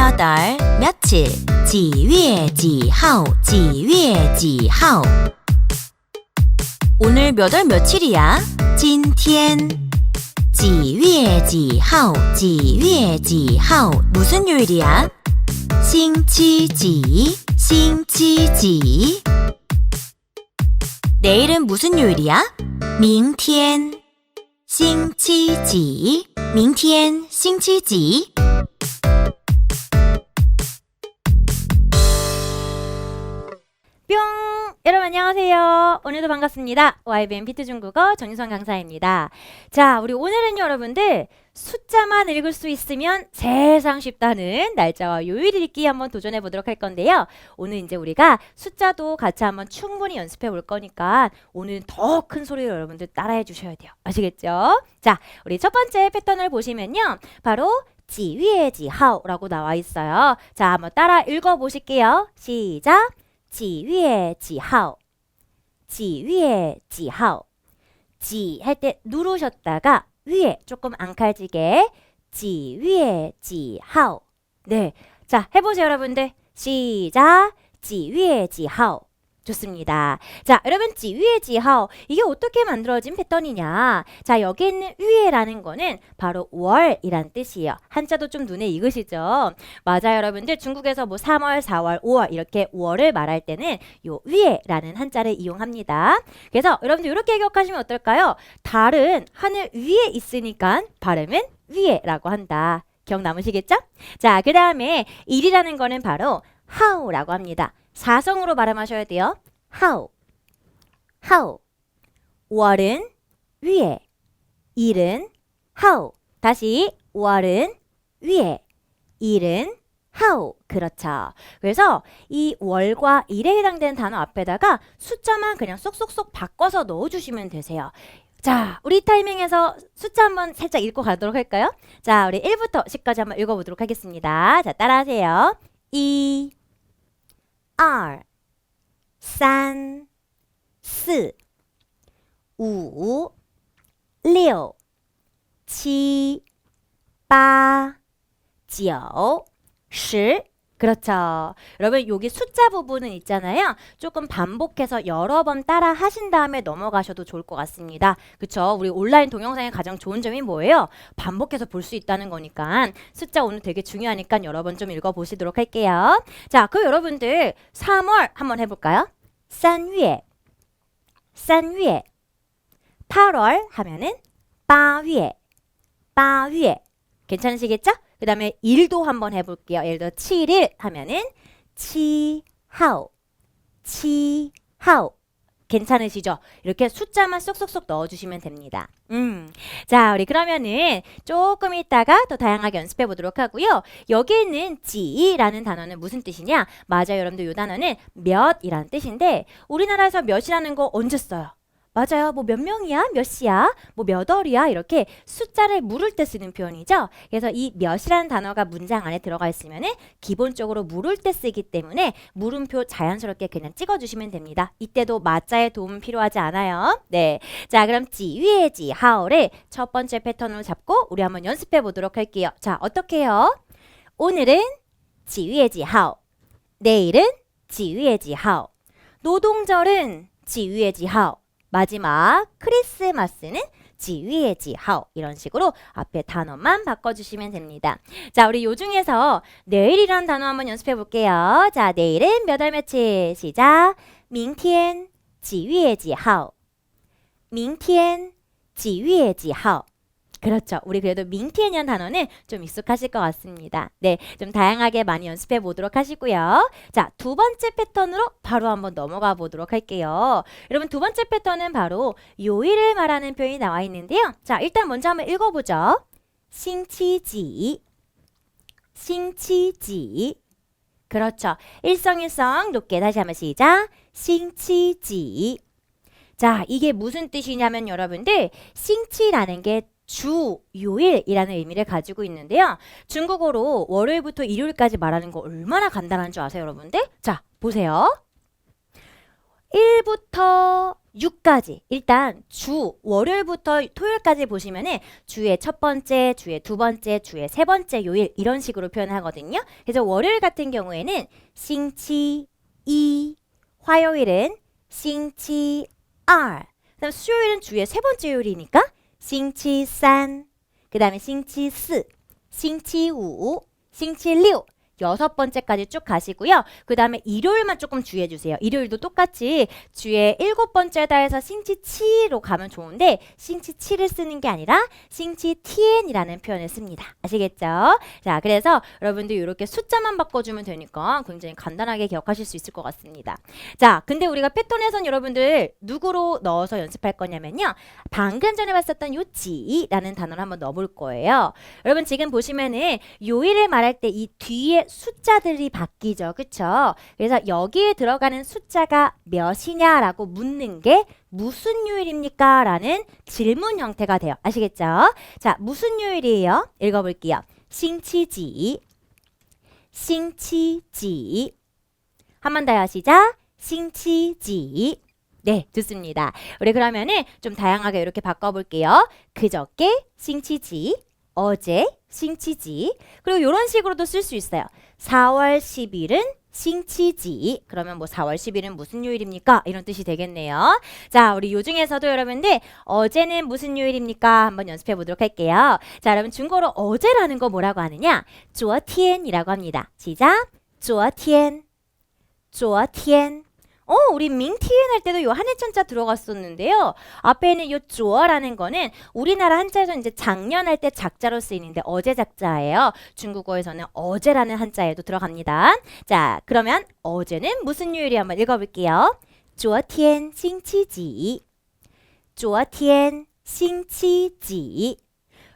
몇 월, 며칠, 几月几号,几月几号. 오늘 몇 월 며칠이야? 今天.几月几号,几月几号. 무슨 요일이야? 星期几,星期几. 내일은 무슨 요일이야? 明天.星期几?明天星期几? 여러분 안녕하세요. 오늘도 반갑습니다. YBN 피트 중국어 정유선 강사입니다. 자, 우리 오늘은 여러분들 숫자만 읽을 수 있으면 세상 쉽다는 날짜와 요일 읽기 한번 도전해 보도록 할 건데요. 오늘 이제 우리가 숫자도 같이 한번 충분히 연습해 볼 거니까 오늘 더 큰 소리로 여러분들 따라해 주셔야 돼요. 아시겠죠? 자, 우리 첫 번째 패턴을 보시면요. 바로 지위의几号라고 나와 있어요. 자, 한번 따라 읽어 보실게요. 시작. 几月几号?几月几号?지 할 때 누르셨다가 위에 조금 앙칼지게 几月几号? 네. 자, 해보세요, 여러분들. 시작. 几月几号? 좋습니다. 자, 여러분 지위의 지하오 이게 어떻게 만들어진 패턴이냐? 자, 여기 있는 위에라는 거는 바로 월이란 뜻이에요. 한자도 좀 눈에 익으시죠? 맞아요, 여러분들. 중국에서 뭐 3월, 4월, 5월 이렇게 월을 말할 때는 요 위에라는 한자를 이용합니다. 그래서 여러분들 이렇게 기억하시면 어떨까요? 달은 하늘 위에 있으니까 발음은 위에라고 한다. 기억 남으시겠죠? 자, 그 다음에 일이라는 거는 바로 how라고 합니다. 사성으로 발음하셔야 돼요. how, how. 월은 위에, 일은 how. 다시 월은 위에, 일은 how. 그렇죠. 그래서 이 월과 일에 해당되는 단어 앞에다가 숫자만 그냥 쏙쏙쏙 바꿔서 넣어주시면 되세요. 자, 우리 타이밍에서 숫자 한번 살짝 읽고 가도록 할까요? 자, 우리 1부터 10까지 한번 읽어보도록 하겠습니다. 자, 따라하세요. 2, 二、三、四、五、六、七、八、九、十. 그렇죠. 여러분 여기 숫자 부분은 있잖아요. 조금 반복해서 여러 번 따라 하신 다음에 넘어가셔도 좋을 것 같습니다. 그쵸? 우리 온라인 동영상의 가장 좋은 점이 뭐예요? 반복해서 볼 수 있다는 거니까 숫자 오늘 되게 중요하니까 여러 번 좀 읽어보시도록 할게요. 자, 그럼 여러분들 3월 한번 해볼까요? 3월, 3월 8월 하면은 8월, 8월 괜찮으시겠죠? 그 다음에 일도 한번 해볼게요. 예를 들어 7일 하면은 7하오, 7하오. 괜찮으시죠? 이렇게 숫자만 쏙쏙쏙 넣어주시면 됩니다. 음, 자, 우리 그러면은 조금 있다가 또 다양하게 연습해 보도록 하고요. 여기 있는 지라는 단어는 무슨 뜻이냐? 맞아요, 여러분들. 이 단어는 몇이라는 뜻인데 우리나라에서 몇이라는 거 언제 써요? 맞아요. 뭐 몇 명이야? 몇 시야? 뭐 몇 월이야? 이렇게 숫자를 물을 때 쓰는 표현이죠. 그래서 이 몇이라는 단어가 문장 안에 들어가 있으면은 기본적으로 물을 때 쓰기 때문에 물음표 자연스럽게 그냥 찍어주시면 됩니다. 이때도 맞자의 도움 필요하지 않아요. 네. 자, 그럼 지위의 지, 하오를 첫 번째 패턴으로 잡고 우리 한번 연습해 보도록 할게요. 자, 어떻게 해요? 오늘은 지위의 지, 하오. 내일은 지위의 지, 하오. 노동절은 지위의 지, 하오. 마지막 크리스마스는 지위의 지하오 이런 식으로 앞에 단어만 바꿔주시면 됩니다. 자, 우리 요 중에서 내일이란 단어 한번 연습해 볼게요. 자, 내일은 몇 월 며칠 시작. 明天几月几号?明天几月几号? 그렇죠. 우리 그래도 민티엔이라는 단어는 좀 익숙하실 것 같습니다. 네, 좀 다양하게 많이 연습해 보도록 하시고요. 자, 두 번째 패턴으로 바로 한번 넘어가 보도록 할게요. 여러분, 두 번째 패턴은 바로 요일을 말하는 표현이 나와 있는데요. 자, 일단 먼저 한번 읽어보죠. 싱치지, 싱치지. 그렇죠. 일성일성 높게 다시 한번 시작. 싱치지. 자, 이게 무슨 뜻이냐면 여러분들, 싱치라는 게 주, 요일이라는 의미를 가지고 있는데요. 중국어로 월요일부터 일요일까지 말하는 거 얼마나 간단한 줄 아세요, 여러분들? 자, 보세요. 1부터 6까지 일단 주 월요일부터 토요일까지 보시면은 주의 첫 번째, 주의 두 번째, 주의 세 번째 요일 이런 식으로 표현하거든요. 그래서 월요일 같은 경우에는 싱치 이, 화요일은 싱치 알, 그다음 수요일은 주의 세 번째 요일이니까 싱치 산, 그다음에 싱치 스, 싱치 우, 싱치 류 여섯 번째까지 쭉 가시고요. 그 다음에 일요일만 조금 주의해 주세요. 일요일도 똑같이 주의 일곱 번째 달에서 싱치 치로 가면 좋은데 싱치 치를 쓰는 게 아니라 싱치 티엔이라는 표현을 씁니다. 아시겠죠? 자, 그래서 여러분들 이렇게 숫자만 바꿔주면 되니까 굉장히 간단하게 기억하실 수 있을 것 같습니다. 자, 근데 우리가 패턴에선 여러분들 누구로 넣어서 연습할 거냐면요. 방금 전에 봤었던 요 지라는 단어를 한번 넣어볼 거예요. 여러분 지금 보시면은 요일을 말할 때 이 뒤에 숫자들이 바뀌죠. 그쵸? 그래서 여기에 들어가는 숫자가 몇이냐라고 묻는 게 무슨 요일입니까? 라는 질문 형태가 돼요. 아시겠죠? 자, 무슨 요일이에요? 읽어볼게요. 싱치지, 싱치지. 한 번 더요. 시작. 싱치지. 네, 좋습니다. 우리 그러면은 좀 다양하게 이렇게 바꿔볼게요. 그저께 싱치지, 어제 싱치지, 그리고 이런 식으로도 쓸 수 있어요. 4월 10일은 싱치지. 그러면 뭐 4월 10일은 무슨 요일입니까? 이런 뜻이 되겠네요. 자, 우리 요 중에서도 여러분들 어제는 무슨 요일입니까? 한번 연습해 보도록 할게요. 자, 여러분 중국어로 어제라는 거 뭐라고 하느냐? 昨天이라고 합니다. 시작. 昨天. 昨天. 어, 우리 밍티엔 할 때도 요 한해천자 들어갔었는데요. 앞에 있는 요 조어라는 거는 우리나라 한자에서 이제 작년 할 때 작자로 쓰이는데 어제 작자예요. 중국어에서는 어제라는 한자에도 들어갑니다. 자, 그러면 어제는 무슨 요일이 한번 읽어볼게요. 昨天星期几?昨天星期几?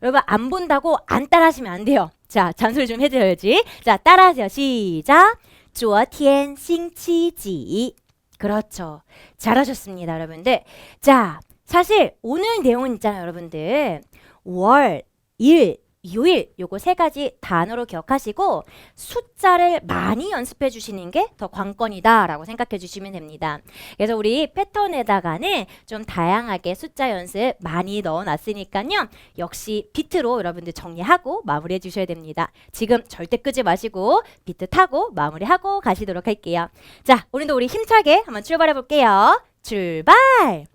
여러분 안 본다고 안 따라하시면 안 돼요. 자, 잔소리 좀 해줘야지. 자, 따라하세요. 시작. 昨天星期几? 그렇죠. 잘하셨습니다, 여러분들. 자, 사실 오늘 내용 있잖아요, 여러분들. 월, 일, 요일 요거 세 가지 단어로 기억하시고 숫자를 많이 연습해 주시는 게 더 관건이다라고 생각해 주시면 됩니다. 그래서 우리 패턴에다가는 좀 다양하게 숫자 연습 많이 넣어 놨으니까요. 역시 비트로 여러분들 정리하고 마무리해 주셔야 됩니다. 지금 절대 끄지 마시고 비트 타고 마무리하고 가시도록 할게요. 자, 오늘도 우리 힘차게 한번 출발해 볼게요. 출발!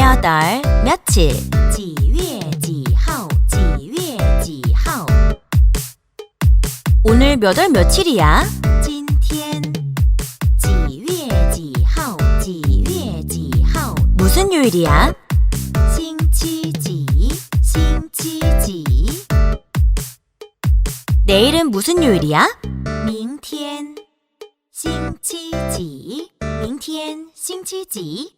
몇 월, 며칠, 几月几号,几月几号. 오늘 몇 월 며칠이야? 今天几月几号,几月几号. 무슨 요일이야? 星期几,星期几. 내일은 무슨 요일이야? 明天星期几 明天星期几？